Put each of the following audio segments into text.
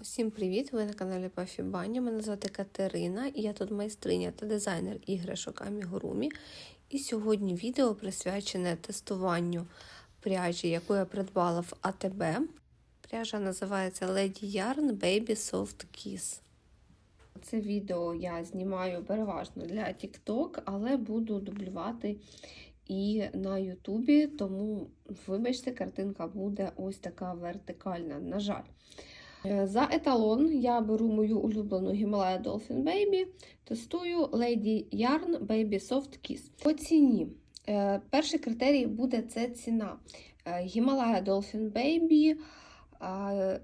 Усім привіт! Ви на каналі Пафі Баня. Мене звати Катерина, і я тут майстриня та дизайнер іграшок Амігурумі. І сьогодні відео присвячене тестуванню пряжі, яку я придбала в АТБ. Пряжа називається Lady Yarn Baby Soft Kiss. Це відео я знімаю переважно для TikTok, але буду дублювати і на Ютубі, тому, вибачте, картинка буде ось така вертикальна, на жаль. За еталон я беру мою улюблену Himalaya Dolphin Baby, тестую Lady Yarn Baby Soft Kiss. По ціні. Е, Перший критерій буде це ціна. Е, Himalaya Dolphin Baby. е,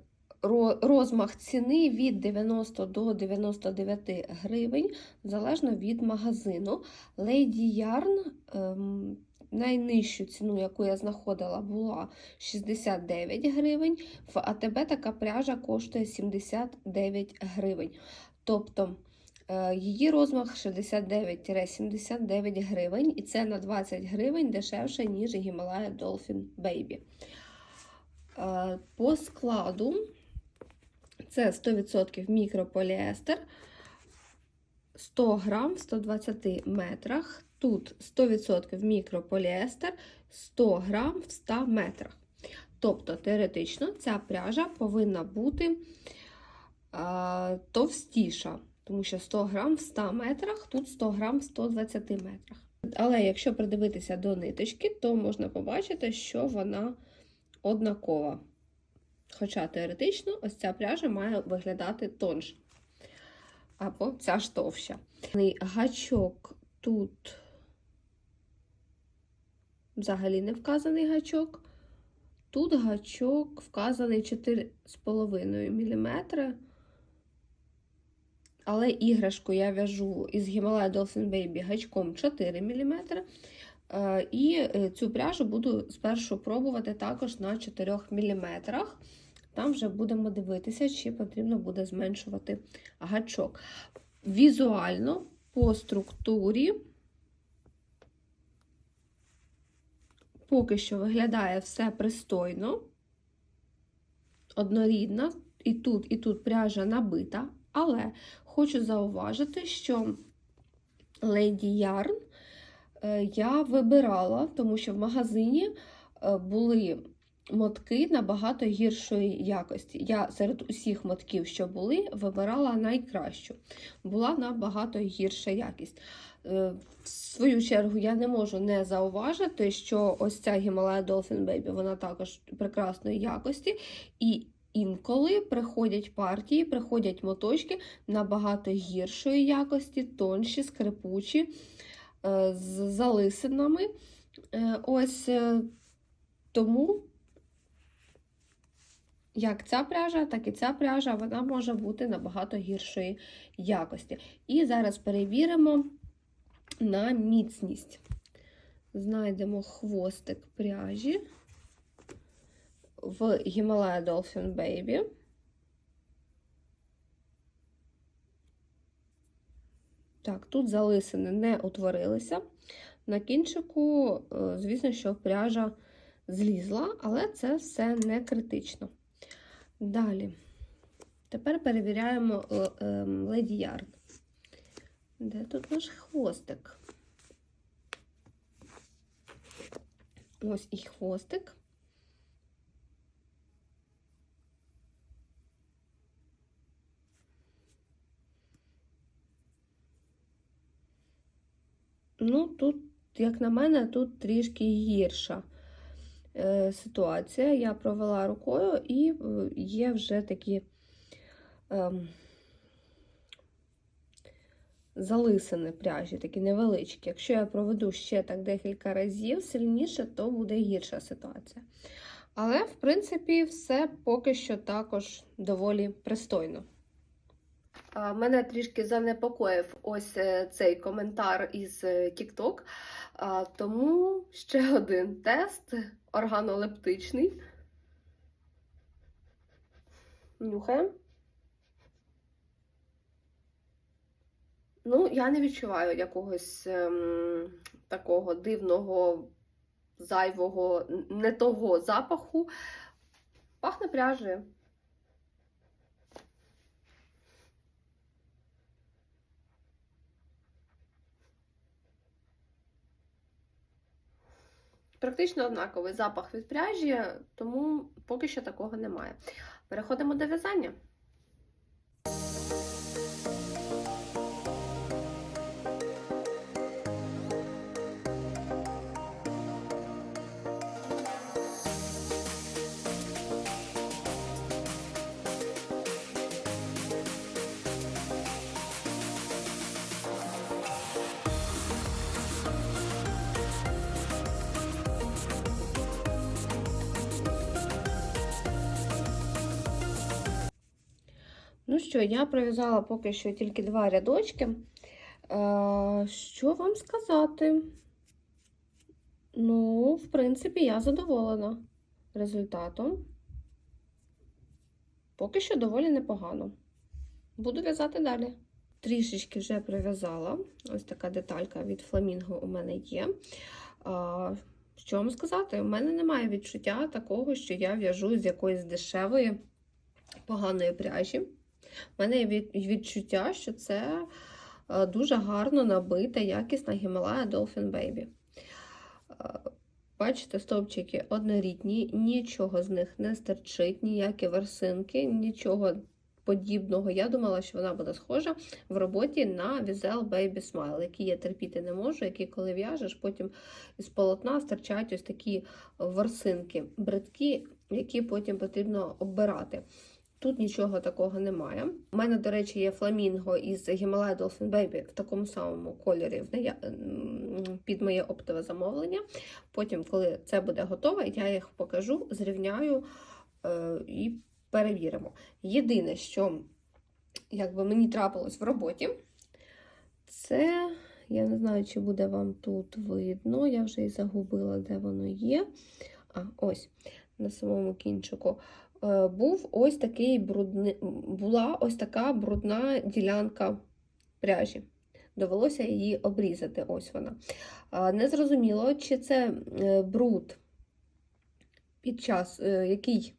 Розмах ціни від 90 до 99 гривень, залежно від магазину. Lady Yarn найнижчу ціну, яку я знаходила, була 69 гривень. В АТБ така пряжа коштує 79 гривень. Тобто е, її розмах 69-79 гривень, і це на 20 гривень дешевше, ніж Himalaya Dolphin Baby. Е, По складу це 100% мікрополіестер, 100 грам в 120 метрах. Тут 100% мікрополіестер, 100 грам в 100 метрах. Тобто, теоретично, ця пряжа повинна бути а, товстіша, тому що 100 грам в 100 метрах, тут 100 грам в 120 метрах. Але якщо придивитися до ниточки, то можна побачити, що вона однакова. Хоча теоретично ось ця пряжа має виглядати тонше. Або ця ж товща. Гачок тут взагалі не вказаний гачок. Тут гачок вказаний 4,5 мм. Але іграшку я в'яжу із Himalaya Dolphin Baby гачком 4 мм. І цю пряжу буду спершу пробувати також на 4 мм. Там вже будемо дивитися, чи потрібно буде зменшувати гачок. Візуально, по структурі, поки що виглядає все пристойно, однорідно, і тут, і тут пряжа набита, але хочу зауважити, що Lady Yarn я вибирала, тому що в магазині були мотки набагато гіршої якості. Я серед усіх мотків, що були, вибирала найкращу. Була набагато гірша якість. В свою чергу, я не можу не зауважити, що ось ця Himalaya Dolphin Baby, вона також прекрасної якості. І інколи приходять партії, приходять моточки набагато гіршої якості, тонші, скрипучі, з залисинами. Ось тому. Як ця пряжа, так і ця пряжа, вона може бути набагато гіршої якості. І зараз перевіримо на міцність. Знайдемо хвостик пряжі в Himalaya Dolphin Baby. Так, тут залисини не утворилися. На кінчику, звісно, що пряжа злізла, але це все не критично. Далі. Тепер перевіряємо Lady Yarn. Де тут наш хвостик? Ось і хвостик. Ну, тут, як на мене, тут трішки гірша ситуація. Я провела рукою і є вже такі ем, залисини пряжі, такі невеличкі. Якщо я проведу ще так декілька разів сильніше, то буде гірша ситуація. Але, в принципі, все поки що також доволі пристойно. Мене трішки занепокоїв ось е, цей коментар із TikTok, тому ще один тест органолептичний. Нюхаємо. Ну, я не відчуваю якогось ем, такого дивного, зайвого, не того запаху. Пахне пряжею. Практично однаковий запах від пряжі, тому поки що такого немає. Переходимо до в'язання. Що, я пров'язала поки що тільки два рядочки. Е, Що вам сказати? Ну, в принципі, я задоволена результатом. Поки що доволі непогано. Буду в'язати далі. Трішечки вже прив'язала. Ось така деталька від фламінго у мене є. Що вам сказати? У мене немає відчуття такого, що я в'яжу з якоїсь дешевої, поганої пряжі. У мене є відчуття, що це е, дуже гарно набита, якісна Himalaya Dolphin Baby. Е, Бачите, стовпчики однорідні, нічого з них не стерчить, ніякі версинки, нічого подібного. Я думала, що вона буде схожа в роботі на Візел Baby Smile, який я терпіти не можу, який, коли в'яжеш, потім із полотна стирчать ось такі ворсинки, бридкі, які потім потрібно оббирати. Тут нічого такого немає. У мене, до речі, є фламінго із Himalaya Dolphin Baby в такому самому кольорі під моє оптове замовлення. Потім, коли це буде готове, я їх покажу, зрівняю е, і перевіримо. Єдине, що якби мені трапилось в роботі, це я не знаю, чи буде вам тут видно. Я вже і загубила, де воно є. А, ось на самому кінчику. Е, Був ось такий брудний, була ось така брудна ділянка пряжі. Довелося її обрізати. Ось вона. Незрозуміло, чи це е, бруд під час, е, який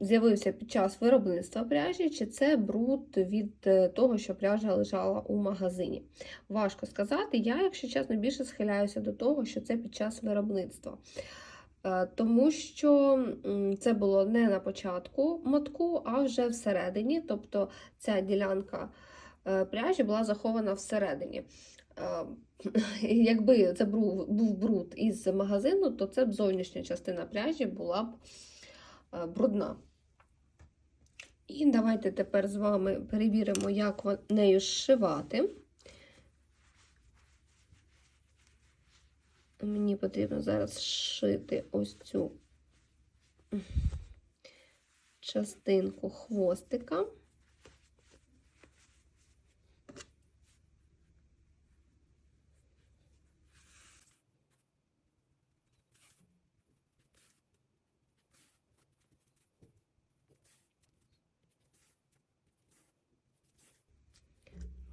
з'явився під час виробництва пряжі, чи це бруд від того, що пряжа лежала у магазині. Важко сказати. Я, якщо чесно, більше схиляюся до того, що це під час виробництва. Е, Тому що це було не на початку мотку, а вже всередині. Тобто ця ділянка е, пряжі була захована всередині. Е, Якби це був бруд із магазину, то це б зовнішня частина пряжі була б брудна. І давайте тепер з вами перевіримо, як нею зшивати. Мені потрібно зараз шити ось цю частинку хвостика.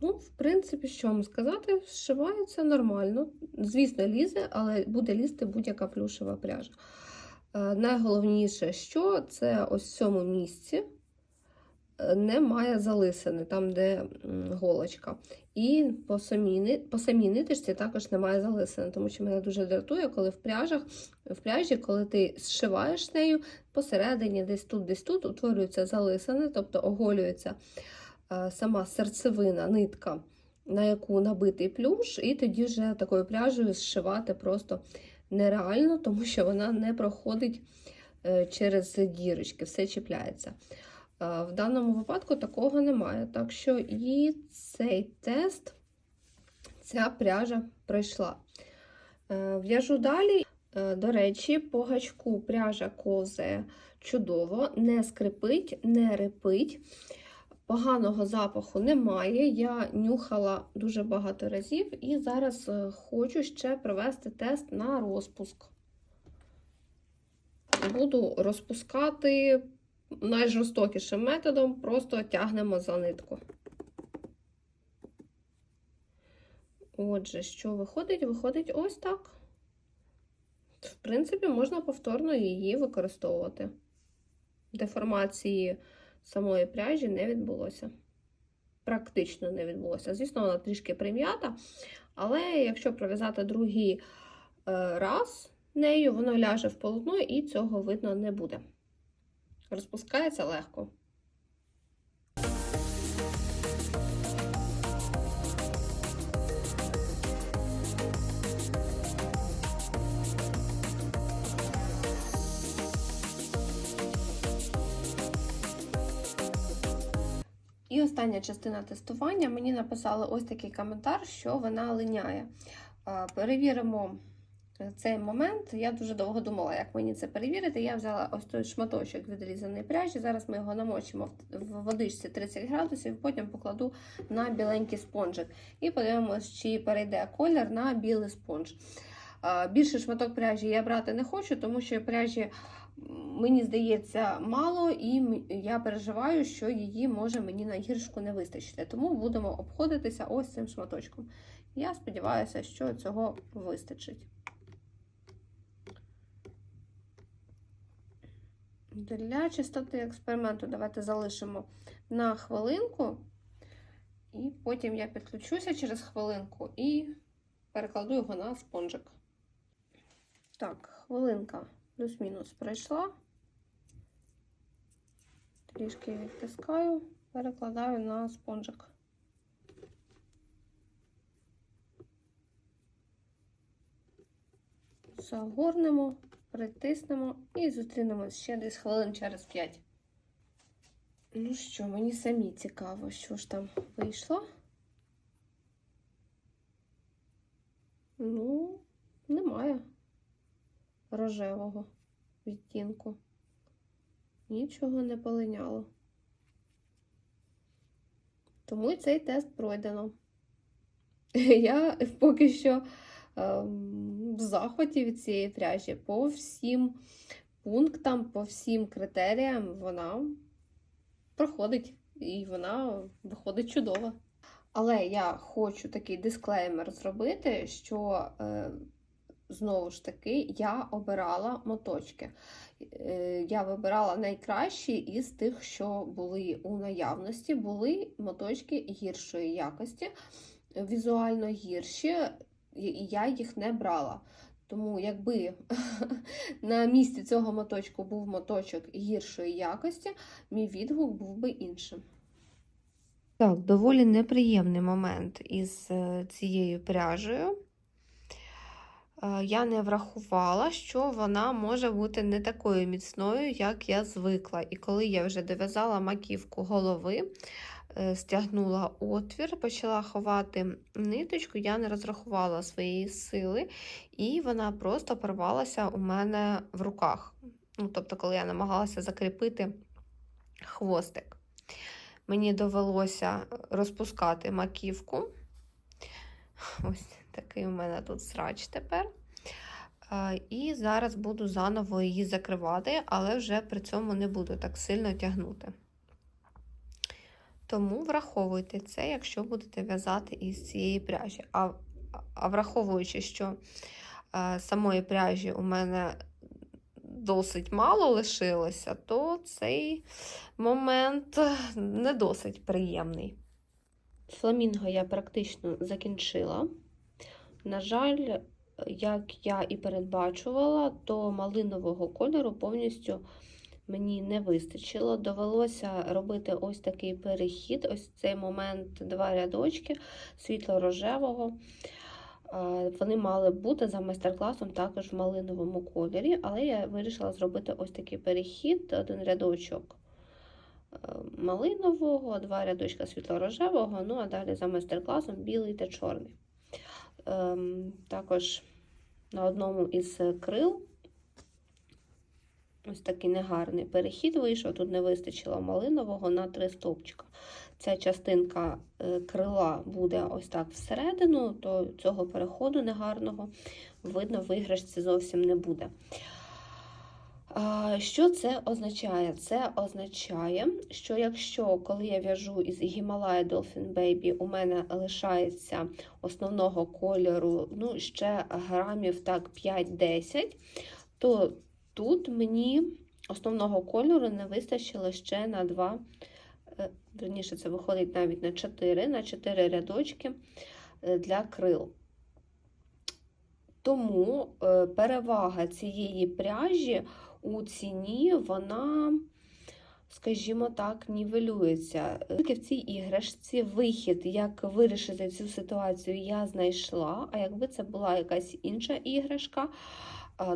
Ну, в принципі, що вам сказати, зшивається нормально. Звісно, лізе, але буде лізти будь-яка плюшева пряжа. Е, Найголовніше, що це ось в цьому місці е, немає залисини, там, де голочка. І по самій, по самій ниточці також немає залисини, тому що мене дуже дратує, коли в пряжах, в пряжі, коли ти зшиваєш нею, посередині, десь тут, десь тут утворюються залисини, тобто оголюється сама серцевина, нитка, на яку набитий плюш, і тоді вже такою пряжею зшивати просто нереально, тому що вона не проходить е, через дірочки, все чіпляється. Е, В даному випадку такого немає. Так що і цей тест ця пряжа пройшла. Е, В'яжу далі. Е, До речі, по гачку пряжа ковзає чудово, не скрипить, не репить. Поганого запаху немає. Я нюхала дуже багато разів і зараз е, хочу ще провести тест на розпуск. Буду розпускати найжорстокішим методом, просто тягнемо за нитку. Отже, що виходить? Виходить ось так. В принципі, можна повторно її використовувати. Деформації самої пряжі не відбулося. Практично не відбулося. Звісно, вона трішки прим'ята, але якщо пров'язати другий е, раз нею, воно ляже в полотно і цього видно не буде. Розпускається легко. І остання частина тестування. Мені написали ось такий коментар, що вона линяє. Перевіримо цей момент. Я дуже довго думала, як мені це перевірити. Я взяла ось той шматочок відрізаної пряжі. Зараз ми його намочимо в водичці 30 градусів, потім покладу на біленький спонжик. І подивимось, чи перейде колір на білий спонж. Більше шматок пряжі я брати не хочу, тому що пряжі мені здається мало, і я переживаю, що її може мені на гіршку не вистачити. Тому будемо обходитися ось цим шматочком. Я сподіваюся, що цього вистачить. Для чистоти експерименту давайте залишимо на хвилинку, і потім я підключуся через хвилинку і перекладу його на спонжик. Так, хвилинка плюс-мінус пройшла. Трішки відтискаю, перекладаю на спонжик. Загорнемо, притиснемо і зустрінемось ще десь хвилин через 5. Ну що, мені самі цікаво, що ж там вийшло. Ну, немає рожевого відтінку. Нічого не полиняло. Тому і цей тест пройдено. Я поки що ем, в захваті від цієї пряжі. По всім пунктам, по всім критеріям вона проходить і вона виходить чудово. Але я хочу такий дисклеймер зробити, що. Знову ж таки, я обирала моточки. Е, я вибирала найкращі із тих, що були у наявності, були моточки гіршої якості, візуально гірші, і я їх не брала. Тому, якби на місці цього моточку був моточок гіршої якості, мій відгук був би іншим. Так, доволі неприємний момент із е, цією пряжею. Е, я не врахувала, що вона може бути не такою міцною, як я звикла. І коли я вже дов'язала маківку голови, е, стягнула отвір, почала ховати ниточку, я не розрахувала своєї сили, і вона просто порвалася у мене в руках. Ну, Тобто, коли я намагалася закріпити хвостик. Мені довелося розпускати маківку. Ось такий у мене тут срач тепер. І зараз буду заново її закривати, але вже при цьому не буду так сильно тягнути. Тому враховуйте це, якщо будете в'язати із цієї пряжі. А а враховуючи, що а, самої пряжі у мене досить мало лишилося, то цей момент не досить приємний. Фламінго я практично закінчила. На жаль, як я і передбачувала, то малинового кольору повністю мені не вистачило. Довелося робити ось такий перехід, ось цей момент два рядочки світло-рожевого. Вони мали бути за майстер-класом також в малиновому кольорі, але я вирішила зробити ось такий перехід, один рядочок е, малинового, два рядочка світло-рожевого, ну а далі за майстер-класом білий та чорний. Ем, також на одному із крил ось такий негарний перехід вийшов. Тут не вистачило малинового на три стовпчика. Ця частинка е, крила буде ось так всередину, то цього переходу негарного, видно, виграшці зовсім не буде. Що це означає? Це означає, що якщо коли я в'яжу із Himalaya Dolphin Baby, у мене лишається основного кольору ну, ще грамів так 5-10, то тут мені основного кольору не вистачило ще на 2, е, верніше, це виходить навіть на 4, на 4 рядочки е, для крил. Тому е, перевага цієї пряжі у ціні, вона, скажімо так, нівелюється. Тільки в цій іграшці вихід, як вирішити цю ситуацію, я знайшла. А якби це була якась інша іграшка,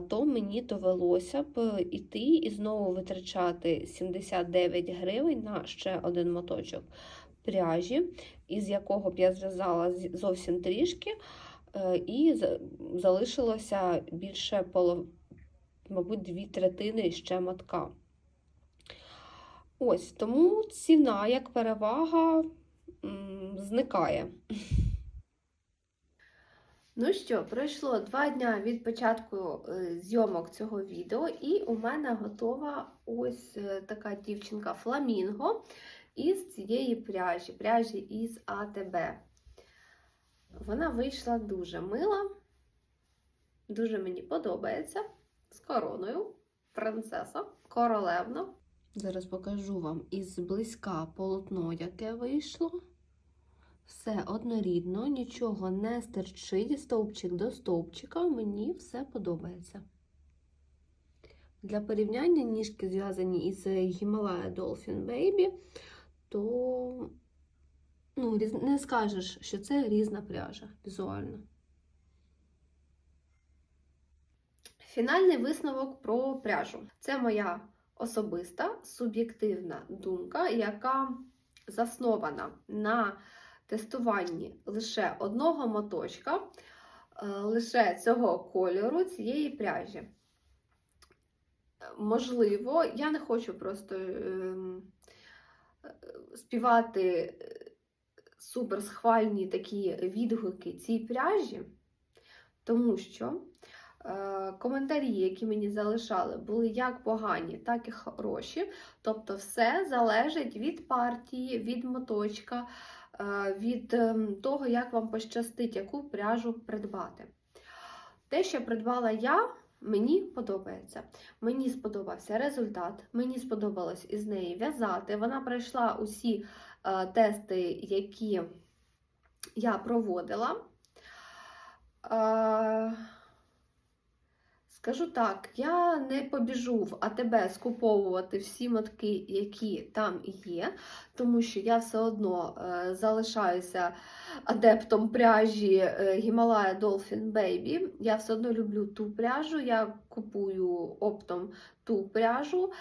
то мені довелося б іти і знову витрачати 79 гривень на ще один моточок пряжі, із якого б я зв'язала зовсім трішки, е, і залишилося більше полов... мабуть, дві третини ще мотка. Ось тому ціна як перевага зникає. Ну що, пройшло два дня від початку е, зйомок цього відео, і у мене готова ось е, така дівчинка Фламінго із цієї пряжі, пряжі із АТБ. Вона вийшла дуже мила, дуже мені подобається. З короною, принцеса, королевна. Зараз покажу вам із близька полотно, яке вийшло. Все однорідно, нічого не стерчить, стовпчик до стовпчика, мені все подобається. Для порівняння ніжки зв'язані із Himalaya Dolphin Baby, то ну, не скажеш, що це різна пряжа візуально. Фінальний висновок про пряжу. Це моя особиста суб'єктивна думка, яка заснована на тестуванні лише одного моточка, е, лише цього кольору, цієї пряжі. Можливо, я не хочу просто ем, співати суперсхвальні такі відгуки цій пряжі, тому що е, коментарі, які мені залишали, були як погані, так і хороші. Тобто, все залежить від партії, від моточка, е, від ем, того, як вам пощастить, яку пряжу придбати. Те, що придбала я, Мені подобається. Мені сподобався результат, мені сподобалось із неї в'язати. Вона пройшла усі е, тести, які я проводила. Скажу так, я не побіжу в АТБ скуповувати всі мотки, які там є, тому що я все одно е, залишаюся адептом пряжі е, Himalaya Dolphin Baby. Я все одно люблю ту пряжу, я купую оптом ту пряжу.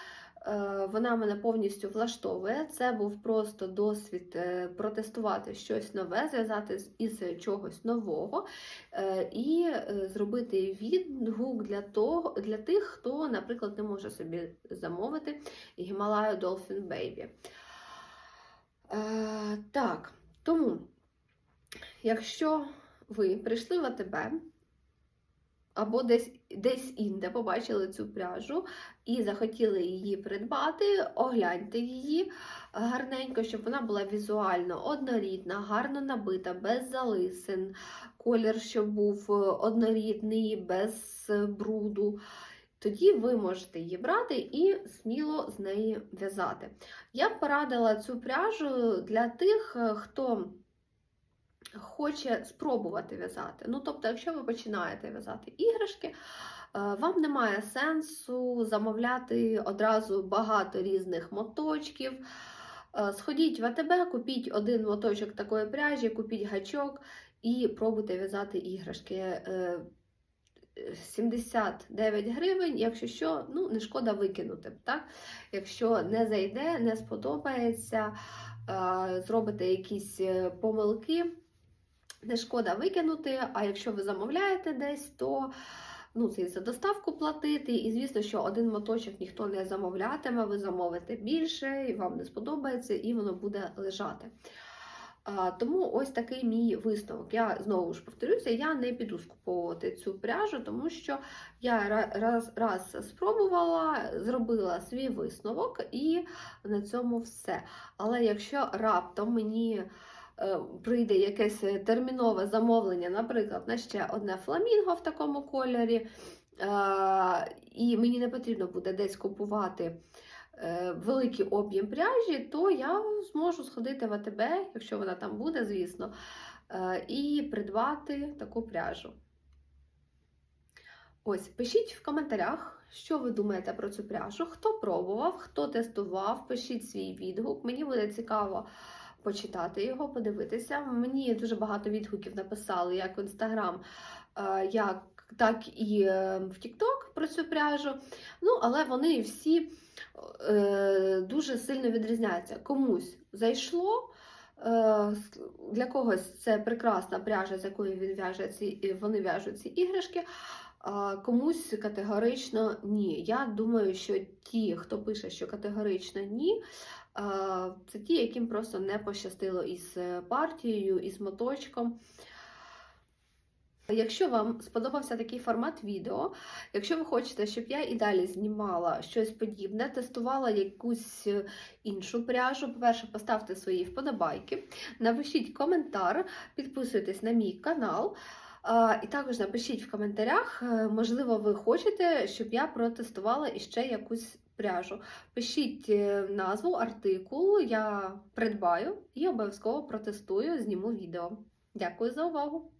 Е, вона мене повністю влаштовує. Це був просто досвід е, протестувати щось нове, зв'язати із чогось нового е, і зробити відгук для того, для тих, хто, наприклад, не може собі замовити Himalaya Dolphin Baby. Так, тому, якщо ви прийшли в АТБ, або десь десь інде побачили цю пряжу і захотіли її придбати, огляньте її гарненько, щоб вона була візуально однорідна, гарно набита, без залисин, колір, щоб був однорідний, без бруду. Тоді ви можете її брати і сміло з неї в'язати. Я б порадила цю пряжу для тих, хто хоче спробувати в'язати. Ну, тобто, якщо ви починаєте в'язати іграшки, е, вам немає сенсу замовляти одразу багато різних моточків. Е, сходіть в АТБ, купіть один моточок такої пряжі, купіть гачок і пробуйте в'язати іграшки. 79 е, гривень, якщо що, ну, не шкода викинути. так? Якщо не зайде, не сподобається, зробите якісь помилки, не шкода викинути, а якщо ви замовляєте десь, то ну, це за доставку платити. І, звісно, що один моточок ніхто не замовлятиме, ви замовите більше, і вам не сподобається, і воно буде лежати. А, Тому ось такий мій висновок. Я знову ж повторюся, я не піду скуповувати цю пряжу, тому що я раз раз спробувала, зробила свій висновок, і на цьому все. Але якщо раптом мені прийде якесь е, термінове замовлення, наприклад, на ще одне фламінго в такому кольорі, е, і мені не потрібно буде десь купувати великий об'єм пряжі, то я зможу сходити в АТБ, якщо вона там буде, звісно, і придбати таку пряжу. Ось, пишіть в коментарях, що ви думаєте про цю пряжу, хто пробував, хто тестував, пишіть свій відгук. Мені буде цікаво почитати його, подивитися. Мені дуже багато відгуків написали як в інстаграм, е, як так і е, в TikTok про цю пряжу. Ну, але вони всі е, дуже сильно відрізняються. Комусь зайшло. е, Для когось це прекрасна пряжа, з якої він в'яже ці, вони в'яжуть ці іграшки. А комусь категорично ні. Я думаю, що ті, хто пише, що категорично ні, це ті, яким просто не пощастило із е, партією, із моточком. Якщо вам сподобався такий формат відео, якщо ви хочете, щоб я і далі знімала щось подібне, тестувала якусь е, іншу пряжу, по-перше, поставте свої вподобайки, напишіть коментар, підписуйтесь на мій канал. І також напишіть в коментарях, е, можливо, ви хочете, щоб я протестувала іще якусь пряжу. Пишіть е, назву, артикул, я придбаю і обов'язково протестую, зніму відео. Дякую за увагу!